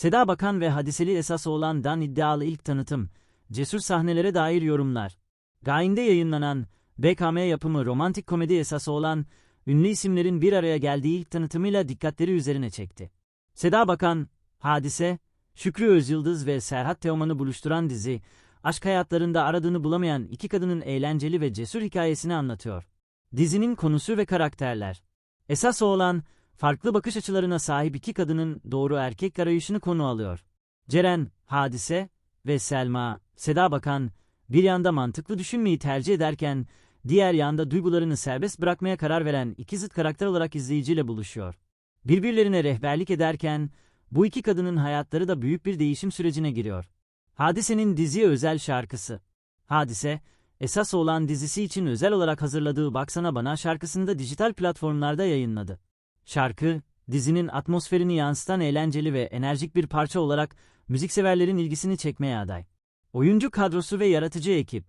Seda Bakan ve hadiseli esası olan Dan iddialı ilk tanıtım, cesur sahnelere dair yorumlar. Gain'de yayınlanan, BKM yapımı romantik komedi esası olan, ünlü isimlerin bir araya geldiği ilk tanıtımıyla dikkatleri üzerine çekti. Seda Bakan, Hadise, Şükrü Özyıldız ve Serhat Teoman'ı buluşturan dizi, aşk hayatlarında aradığını bulamayan iki kadının eğlenceli ve cesur hikayesini anlatıyor. Dizinin konusu ve karakterler. Esas olan, farklı bakış açılarına sahip iki kadının doğru erkek arayışını konu alıyor. Ceren, Hadise ve Selma, Seda Bakan, bir yanda mantıklı düşünmeyi tercih ederken, diğer yanda duygularını serbest bırakmaya karar veren iki zıt karakter olarak izleyiciyle buluşuyor. Birbirlerine rehberlik ederken, bu iki kadının hayatları da büyük bir değişim sürecine giriyor. Hadise'nin diziye özel şarkısı. Hadise, esas olan dizisi için özel olarak hazırladığı Baksana Bana şarkısını da dijital platformlarda yayınladı. Şarkı, dizinin atmosferini yansıtan eğlenceli ve enerjik bir parça olarak müzikseverlerin ilgisini çekmeye aday. Oyuncu kadrosu ve yaratıcı ekip.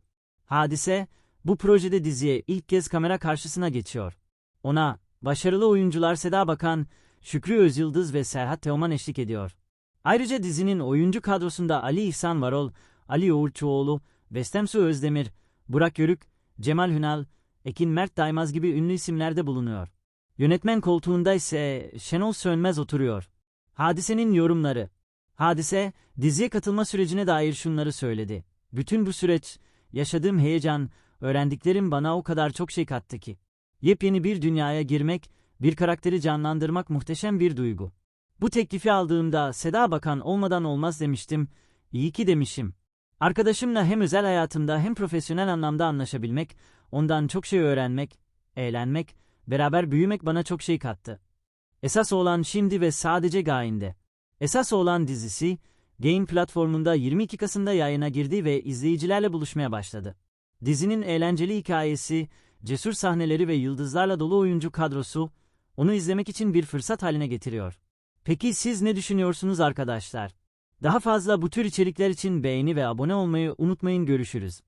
Hadise, bu projede diziye ilk kez kamera karşısına geçiyor. Ona, başarılı oyuncular Seda Bakan, Şükrü Özyıldız ve Serhat Teoman eşlik ediyor. Ayrıca dizinin oyuncu kadrosunda Ali İhsan Varol, Ali Yoğurtçuoğlu, Bestemsu Özdemir, Burak Yörük, Cemal Hünal, Ekin Mert Daymaz gibi ünlü isimler de bulunuyor. Yönetmen koltuğunda ise Şenol Sönmez oturuyor. Hadisenin yorumları. Hadise, diziye katılma sürecine dair şunları söyledi. Bütün bu süreç, yaşadığım heyecan, öğrendiklerim bana o kadar çok şey kattı ki. Yepyeni bir dünyaya girmek, bir karakteri canlandırmak muhteşem bir duygu. Bu teklifi aldığımda Seda Bakan olmadan olmaz demiştim, iyi ki demişim. Arkadaşımla hem özel hayatımda hem profesyonel anlamda anlaşabilmek, ondan çok şey öğrenmek, eğlenmek, beraber büyümek bana çok şey kattı. Esas olan şimdi ve sadece Gain'de. Esas olan dizisi, Gain platformunda 22 Kasım'da yayına girdi ve izleyicilerle buluşmaya başladı. Dizinin eğlenceli hikayesi, cesur sahneleri ve yıldızlarla dolu oyuncu kadrosu, onu izlemek için bir fırsat haline getiriyor. Peki siz ne düşünüyorsunuz arkadaşlar? Daha fazla bu tür içerikler için beğeni ve abone olmayı unutmayın görüşürüz.